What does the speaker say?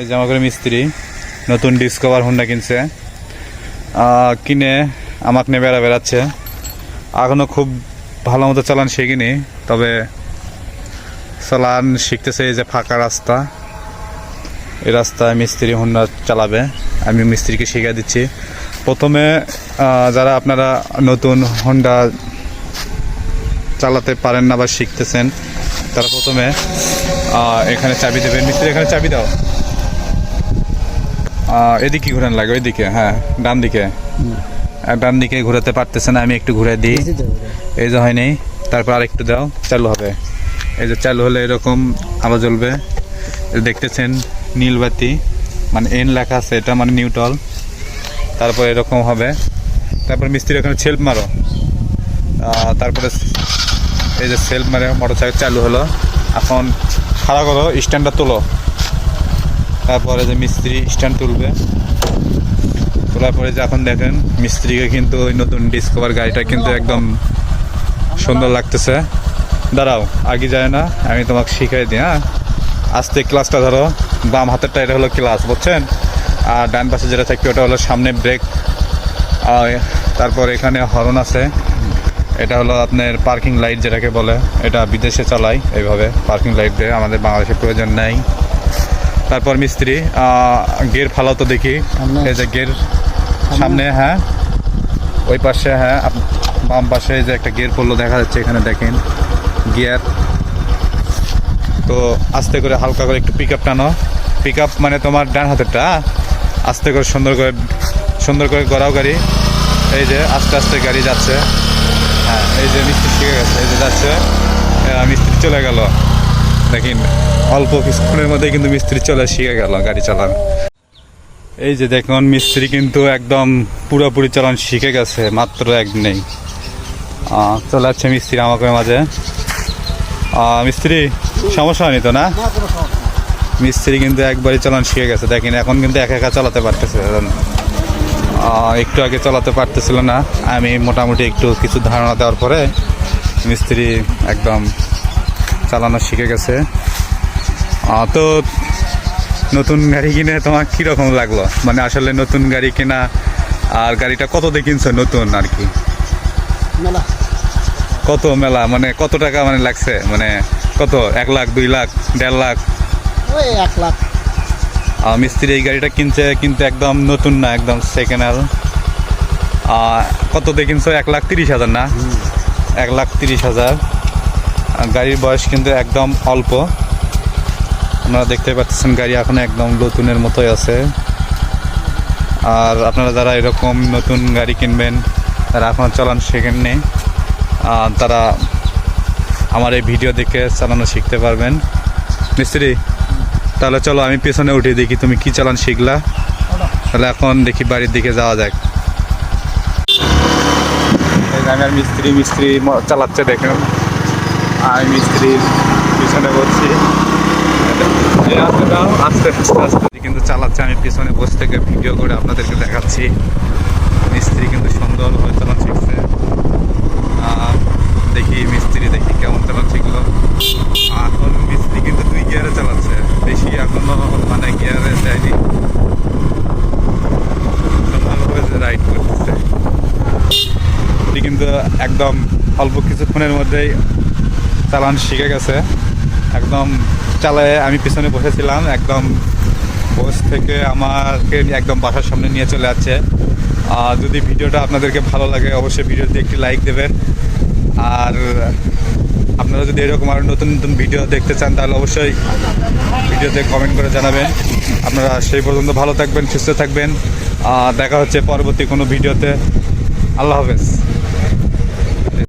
এই যে মিস্ত্রি, নতুন ডিসকভার হুন্ডা কিনছে। কিনে আমাকে নিয়ে বেড়া বেড়াচ্ছে। এখনও খুব ভালো মতো চালান শিখিনি তবে চালান শিখতেছে এই যে ফাঁকা রাস্তা। এই রাস্তায় মিস্ত্রি হুন্ডা চালাবে। আমি মিস্ত্রিকে শিখিয়ে দিচ্ছি। প্রথমে যারা আপনারা নতুন হোন্ডা চালাতে পারেন না বা শিখতেছেন, তারা প্রথমে এখানে চাবি দেবেন। মিস্ত্রি, এখানে চাবি দাও। এদিকে ঘুরান লাগে ওইদিকে হ্যাঁ ডান দিকে ডান দিকে ঘোরাতে পারতেছে না আমি একটু ঘুরে দিই। এই যে হয়নি তারপর আরেকটু দাও চালু হবে। এই যে চালু হলে এরকম আলো জ্বলবে। দেখতেছেন নীল বাতি মানে এন লেখা আছে এটা মানে নিউট্রাল তারপর এরকম হবে। তারপর মিস্ত্রি এখানে সেলফ মারো। তারপরে এই যে সেলফ মারে মোটর সাইকেল চালু হলো। এখন খাড়া করো স্ট্যান্ডটা তোলো। তারপরে যে মিস্ত্রি স্ট্যান্ড তুলবে, তোলার পরে যে এখন দেখেন, মিস্ত্রিকে কিন্তু ওই নতুন ডিসকভার গাড়িটা কিন্তু একদম সুন্দর লাগতেছে। দাঁড়াও, আগে যায় না, আমি তোমাকে শিখাই দিই হ্যাঁ? আস্তে ক্লাসটা ধরো, বাম হাতেরটা এটা হলো ক্লাস বুঝছেন? আর ডান পাশে যেটা থাকবে, ওটা হলো সামনে ব্রেক আর তারপর এখানে হরন আছে, এটা হলো আপনার পার্কিং লাইট যেটাকে বলে, এটা বিদেশে চালাই এইভাবে পার্কিং লাইট দিয়ে আমাদের বাংলাদেশে প্রয়োজন নেই। তারপর মিস্ত্রি গের ফালাও তো দেখি। এই যে গের সামনে। হ্যাঁ। ওই পাশে হ্যাঁ বাম পাশে যে একটা গিয়ার পড়ল দেখা যাচ্ছে এখানে দেখেন। গিয়ার। তো আস্তে করে হালকা করে একটু পিক আপ টানো। পিক আপ মানে তোমার ডান হাতেরটা হ্যাঁ? আস্তে করে সুন্দর করে সুন্দর করে গড়াও গাড়ি। এই যে আস্তে আস্তে গাড়ি যাচ্ছে। হ্যাঁ এই যে মিস্ত্রি শিখে গেছে এই যে যাচ্ছে। মিস্ত্রি চলে গেল। দেখেন অল্প কিছুক্ষণের মধ্যে কিন্তু মিস্ত্রি চলে শিখে গেল গাড়ি চালানো। এই যে দেখুন মিস্ত্রি কিন্তু একদম পুরোপুরি চালান শিখে গেছে মাত্র একদিনেই চলে যাচ্ছে মিস্ত্রি আমাকে মাঝে। মিস্ত্রি সমস্যা হয়নি তো না? মিস্ত্রি কিন্তু একবারই চালান শিখে গেছে। দেখেন এখন কিন্তু একা একা চালাতে পারতেছে একটু আগে চালাতে পারতেছিল না। আমি মোটামুটি একটু কিছু ধারণা দেওয়ার পরে মিস্ত্রি একদম চালানো শিখে গেছে। তো নতুন গাড়ি কিনে তোমার কীরকম লাগল? মানে আসলে নতুন গাড়ি কেনা আর গাড়িটা কত দিয়ে কিনছো নতুন আর কি? মেলা। কত মেলা? মানে কত টাকা মানে লাগছে? মানে কত? এক লাখ দুই লাখ দেড় লাখ? ওই এক লাখ। আর মিস্ত্রি এই গাড়িটা কিনছে কিন্তু একদম নতুন না একদম সেকেন্ড হ্যান্ড কত দিয়ে কিনছো? এক লাখ তিরিশ হাজার না? এক লাখ তিরিশ হাজার। গাড়ির বয়স কিন্তু একদম অল্প। আপনারা দেখতে পাচ্ছেন গাড়ি এখন একদম নতুনের মতোই আছে। আর আপনারা যারা এরকম নতুন গাড়ি কিনবেন তারা এখনও চালান শেখেননি। আহ, তারা আমার এই ভিডিও দেখে চালানো শিখতে পারবেন। মিস্ত্রি তাহলে চলো আমি পেছনে উঠে দেখি তুমি কি চালান শিখলা। তাহলে এখন দেখি বাড়ির দিকে যাওয়া যাক। আমি আর মিস্ত্রি মিস্ত্রি চালাচ্ছে দেখুন। আমি মিস্ত্রির পিছনে বসছি। এই আস্তে আস্তে আস্তে কিন্তু চালাচ্ছে। আমি পিছনে বসে থেকে ভিডিও করে আপনাদেরকে দেখাচ্ছি। মিস্ত্রি কিন্তু সুন্দরভাবে চালান শিখছে দেখি মিস্ত্রি, দেখি কেমন চালান শিখলো এখন মিস্ত্রি কিন্তু দুই গিয়ারে চালাচ্ছে। বেশি এখনও মানে গিয়ারে দেয়নি। সুন্দরভাবে রাইড করতেছে। কিন্তু একদম অল্প কিছুক্ষণের মধ্যেই চালান শিখে গেছে। একদম চালায় আমি পিছনে বসেছিলাম, একদম বস থেকে আমাকে একদম বাসার সামনে নিয়ে চলে যাচ্ছে। আর যদি ভিডিওটা আপনাদেরকে ভালো লাগে, অবশ্যই ভিডিওতে একটি লাইক দেবেন। আর আপনারা যদি এরকম আরও নতুন নতুন ভিডিও দেখতে চান, তাহলে অবশ্যই ভিডিওতে কমেন্ট করে জানাবেন। আপনারা সেই পর্যন্ত ভালো থাকবেন, সুস্থ থাকবেন। দেখা হচ্ছে পরবর্তী কোনো ভিডিওতে। আল্লাহ হাফেজ।